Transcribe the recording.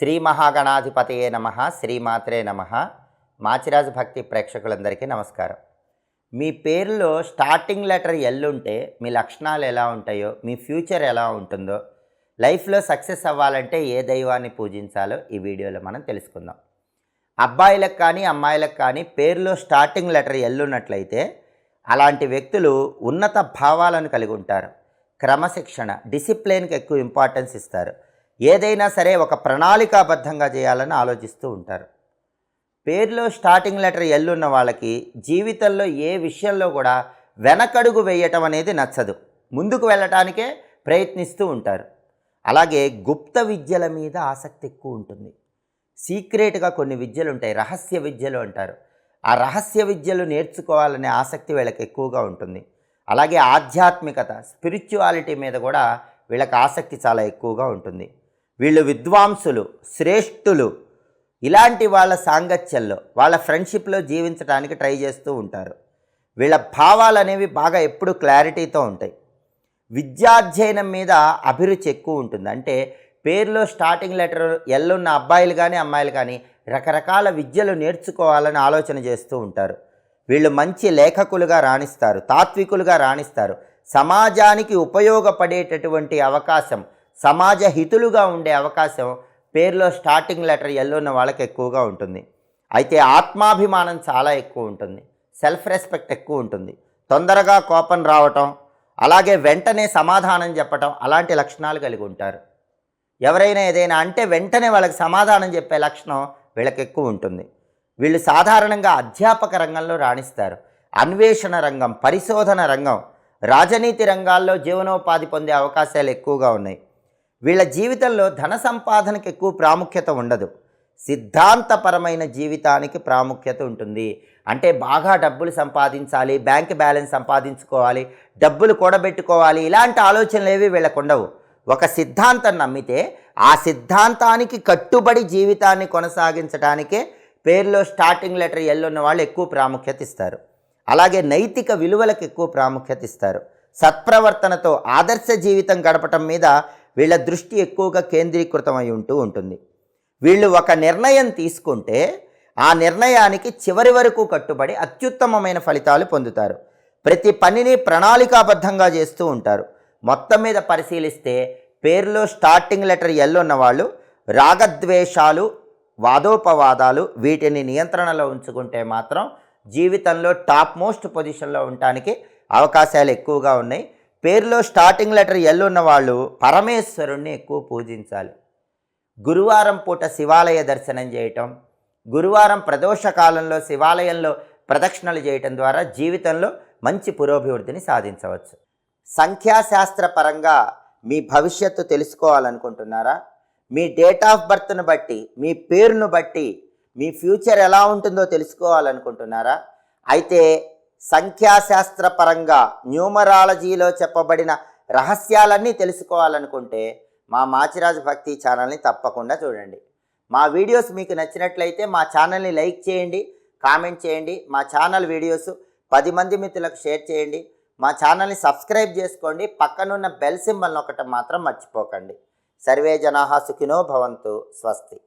శ్రీ మహాగణాధిపతయే నమ శ్రీమాత్రే నమ. మాచిరాజు భక్తి ప్రేక్షకులందరికీ నమస్కారం. మీ పేరులో స్టార్టింగ్ లెటర్ ఎల్ ఉంటే మీ లక్షణాలు ఎలా ఉంటాయో మీ ఫ్యూచర్ ఎలా ఉంటుందో లైఫ్లో సక్సెస్ అవ్వాలంటే ఏ దైవాన్ని పూజించాలో ఈ వీడియోలో మనం తెలుసుకుందాం. అబ్బాయిలకు కానీ అమ్మాయిలకు కానీ పేరులో స్టార్టింగ్ లెటర్ ఎల్ ఉన్నట్లయితే అలాంటి వ్యక్తులు ఉన్నత భావాలను కలిగి ఉంటారు. క్రమశిక్షణ డిసిప్లిన్కి ఎక్కువ ఇంపార్టెన్స్ ఇస్తారు. ఏదైనా సరే ఒక ప్రణాళికాబద్ధంగా చేయాలని ఆలోచిస్తూ ఉంటారు. పేరులో స్టార్టింగ్ లెటర్ ఎల్ ఉన్న వాళ్ళకి జీవితంలో ఏ విషయంలో కూడా వెనకడుగు వేయటం అనేది నచ్చదు. ముందుకు వెళ్ళటానికే ప్రయత్నిస్తూ ఉంటారు. అలాగే గుప్త విద్యల మీద ఆసక్తి ఎక్కువ ఉంటుంది. సీక్రెట్గా కొన్ని విద్యలు ఉంటాయి రహస్య విద్యలు అంటారు. ఆ రహస్య విద్యలు నేర్చుకోవాలనే ఆసక్తి వీళ్ళకి ఎక్కువగా ఉంటుంది. అలాగే ఆధ్యాత్మికత స్పిరిచువాలిటీ మీద కూడా వీళ్ళకి ఆసక్తి చాలా ఎక్కువగా ఉంటుంది. వీళ్ళు విద్వాంసులు శ్రేష్ఠులు. ఇలాంటి వాళ్ళ సాంగత్యంలో వాళ్ళ ఫ్రెండ్షిప్లో జీవించడానికి ట్రై చేస్తూ ఉంటారు. వీళ్ళ భావాలు అనేవి బాగా ఎప్పుడు క్లారిటీతో ఉంటాయి. విద్యాధ్యయనం మీద అభిరుచి ఎక్కువ ఉంటుంది. అంటే పేరులో స్టార్టింగ్ లెటర్ ఎల్లున్న అబ్బాయిలు కానీ అమ్మాయిలు కానీ రకరకాల విద్యలు నేర్చుకోవాలని ఆలోచన చేస్తూ ఉంటారు. వీళ్ళు మంచి లేఖకులుగా రాణిస్తారు తాత్వికులుగా రాణిస్తారు. సమాజానికి ఉపయోగపడేటటువంటి అవకాశం సమాజ హితులుగా ఉండే అవకాశం పేరులో స్టార్టింగ్ లెటర్ ఎల్లున్న వాళ్ళకి ఎక్కువగా ఉంటుంది. అయితే ఆత్మాభిమానం చాలా ఎక్కువ ఉంటుంది. సెల్ఫ్ రెస్పెక్ట్ ఎక్కువ ఉంటుంది. తొందరగా కోపం రావటం అలాగే వెంటనే సమాధానం చెప్పటం అలాంటి లక్షణాలు కలిగి ఉంటారు. ఎవరైనా ఏదైనా అంటే వెంటనే వాళ్ళకి సమాధానం చెప్పే లక్షణం వీళ్ళకి ఎక్కువ ఉంటుంది. వీళ్ళు సాధారణంగా అధ్యాపక రంగంలో రాణిస్తారు. అన్వేషణ రంగం పరిశోధన రంగం రాజనీతి రంగాల్లో జీవనోపాధి పొందే అవకాశాలు ఎక్కువగా ఉన్నాయి. వీళ్ళ జీవితంలో ధన సంపాదనకు ఎక్కువ ప్రాముఖ్యత ఉండదు. సిద్ధాంతపరమైన జీవితానికి ప్రాముఖ్యత ఉంటుంది. అంటే బాగా డబ్బులు సంపాదించాలి బ్యాంక్ బ్యాలెన్స్ సంపాదించుకోవాలి డబ్బులు కూడబెట్టుకోవాలి ఇలాంటి ఆలోచనలు ఏవి వీళ్ళకు ఉండవు. ఒక సిద్ధాంతం నమ్మితే ఆ సిద్ధాంతానికి కట్టుబడి జీవితాన్ని కొనసాగించడానికే పేరులో స్టార్టింగ్ లెటర్ ఎల్లున్న వాళ్ళు ఎక్కువ ప్రాముఖ్యత ఇస్తారు. అలాగే నైతిక విలువలకు ఎక్కువ ప్రాముఖ్యత ఇస్తారు. సత్ప్రవర్తనతో ఆదర్శ జీవితం గడపటం మీద వీళ్ళ దృష్టి ఎక్కువగా కేంద్రీకృతమై ఉంటూ ఉంటుంది. వీళ్ళు ఒక నిర్ణయం తీసుకుంటే ఆ నిర్ణయానికి చివరి వరకు కట్టుబడి అత్యుత్తమమైన ఫలితాలు పొందుతారు. ప్రతి పనిని ప్రణాళికాబద్ధంగా చేస్తూ ఉంటారు. మొత్తం మీద పరిశీలిస్తే పేరులో స్టార్టింగ్ లెటర్ ఎల్ ఉన్నవాళ్ళు రాగద్వేషాలు వాదోపవాదాలు వీటిని నియంత్రణలో ఉంచుకుంటే మాత్రం జీవితంలో టాప్ మోస్ట్ పొజిషన్లో ఉండటానికి అవకాశాలు ఎక్కువగా ఉన్నాయి. పేరులో స్టార్టింగ్ లెటర్ ఎల్ ఉన్న వాళ్ళు పరమేశ్వరుణ్ణి ఎక్కువ పూజించాలి. గురువారం పూట శివాలయ దర్శనం చేయటం గురువారం ప్రదోష కాలంలో శివాలయంలో ప్రదక్షిణలు చేయటం ద్వారా జీవితంలో మంచి పురోభివృద్ధిని సాధించవచ్చు. సంఖ్యాశాస్త్ర పరంగా మీ భవిష్యత్తు తెలుసుకోవాలనుకుంటున్నారా? మీ డేట్ ఆఫ్ బర్త్ను బట్టి మీ పేరును బట్టి మీ ఫ్యూచర్ ఎలా ఉంటుందో తెలుసుకోవాలనుకుంటున్నారా? అయితే సంఖ్యాశాస్త్రపరంగా న్యూమరాలజీలో చెప్పబడిన రహస్యాలన్నీ తెలుసుకోవాలనుకుంటే మా మాచిరాజు భక్తి ఛానల్ని తప్పకుండా చూడండి. మా వీడియోస్ మీకు నచ్చినట్లయితే మా ఛానల్ని లైక్ చేయండి కామెంట్ చేయండి మా ఛానల్ వీడియోస్ పది మంది మిత్రులకు షేర్ చేయండి మా ఛానల్ని సబ్స్క్రైబ్ చేసుకోండి పక్కనున్న బెల్ సింబల్ ఒకటి మాత్రం మర్చిపోకండి. సర్వే జనాహా సుఖినో భవంతు స్వస్తి.